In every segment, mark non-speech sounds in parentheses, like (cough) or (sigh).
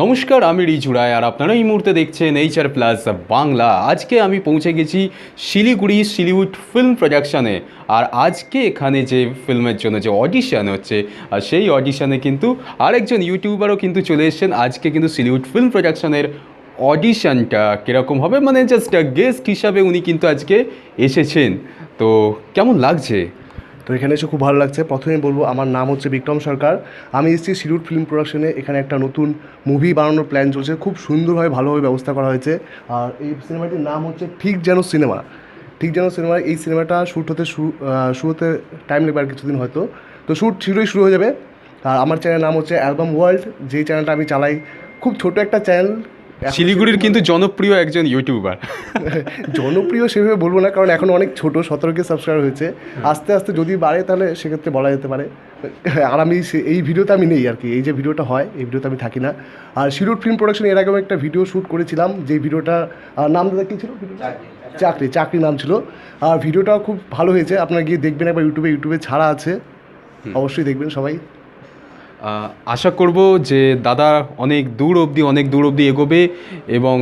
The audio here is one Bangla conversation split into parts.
নমস্কার, আমি রিজু রায় আর আপনারা এই মুহূর্তে দেখছেন এইচআর প্লাস বাংলা। আজকে আমি পৌঁছে গেছি শিলিগুড়ি শিলিউড ফিল্ম প্রোডাকশানে আর আজকে এখানে যে ফিল্মের জন্য যে অডিশান হচ্ছে, আর সেই অডিশানে কিন্তু আরেকজন ইউটিউবারও কিন্তু চলে এসেছেন। আজকে কিন্তু শিলিউড ফিল্ম প্রোডাকশনের অডিশানটা কীরকম হবে? মানে জাস্ট গেস্ট হিসাবে উনি কিন্তু আজকে এসেছেন। তো কেমন লাগছে? তো এখানে এসে খুব ভালো লাগছে। প্রথমেই বলব, আমার নাম হচ্ছে বিক্রম সরকার। আমি এসেছি সিরুট ফিল্ম প্রোডাকশনে এখানে একটা নতুন মুভি বানানোর প্ল্যান চলছে। খুব সুন্দরভাবে, ভালোভাবে ব্যবস্থা করা হয়েছে। আর এই সিনেমাটির নাম হচ্ছে ঠিক যেন সিনেমা ঠিক যেন সিনেমা এই সিনেমাটা শ্যুট হতে শুরু হতে টাইম লাগবে আর কিছুদিন হয়তো। তো শ্যুট শীঘ্রই শুরু হয়ে যাবে। আর আমার চ্যানেলের নাম হচ্ছে অ্যালবাম ওয়ার্ল্ড যেই চ্যানেলটা আমি চালাই, খুব ছোট একটা চ্যানেল শিলিগুড়ির কিন্তু জনপ্রিয় একজন ইউটিউবার (laughs) জনপ্রিয় সেভাবে বলব না কারণ এখন অনেক ছোট সতেরো কে সাবস্ক্রাইবার হয়েছে আস্তে আস্তে যদি বাড়ে তাহলে সেক্ষেত্রে বলা যেতে পারে। আর আমি সে- এই ভিডিওতে আমি নেই আর কি এই যে ভিডিওটা হয় এই ভিডিওতে আমি থাকি না। আর শিরুট ফিল্ম প্রোডাকশন এর আগেও একটা ভিডিও শ্যুট করেছিলাম যে ভিডিওটা নাম দাদা কী ছিল? চাকরি চাকরি। নাম ছিল। আর ভিডিওটাও খুব ভালো হয়েছে আপনারা গিয়ে দেখবেন একবার ইউটিউবে ইউটিউবে ছাড়া আছে। অবশ্যই দেখবেন সবাই। আশা করব যে দাদা অনেক দূর অবধি, অনেক দূর অবধি এগোবে এবং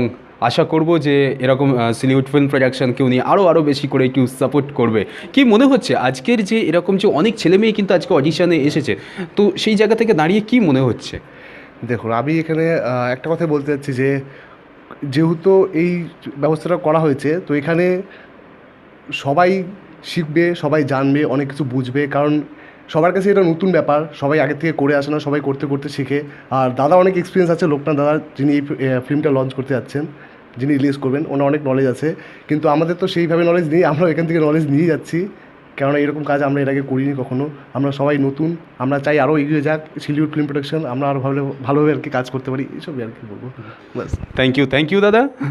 আশা করব যে এরকম সিলিউড ফিল্ম প্রোডাকশনকে উনি আরও আরও বেশি করে একটু সাপোর্ট করবে। কি মনে হচ্ছে আজকের যে এরকম যে অনেক ছেলে মেয়ে কিন্তু আজকে অডিশনে এসেছে, তো সেই জায়গা থেকে দাঁড়িয়ে কি মনে হচ্ছে? দেখুন, আমি এখানে একটা কথা বলতে চাচ্ছি যে, যেহেতু এই ব্যবস্থাটা করা হয়েছে, তো এখানে সবাই শিখবে, সবাই জানবে, অনেক কিছু বুঝবে, কারণ সবার কাছে এটা নতুন ব্যাপার, সবাই আগে থেকে করে আসে না, সবাই করতে করতে শিখে। আর দাদা অনেক এক্সপিরিয়েন্স আছে, লোকনাথ দাদা, যিনি এই ফিল্মটা লঞ্চ করতে যাচ্ছেন, যিনি রিলিজ করবেন, ওনার অনেক নলেজ আছে। কিন্তু আমাদের তো সেইভাবে নলেজ নেই আমরা এখান থেকে নলেজ নিয়ে যাচ্ছি। কেননা এরকম কাজ আমরা এর আগে করিনি কখনো। আমরা সবাই নতুন, আমরা চাই আরও এগিয়ে যাক সিলিউড ফিল্ম প্রোডাকশন আমরা আরও ভালো, ভালোভাবে আর কি কাজ করতে পারি, এইসবই আর কি বলব। ব্যাস থ্যাংক ইউ থ্যাংক ইউ দাদা।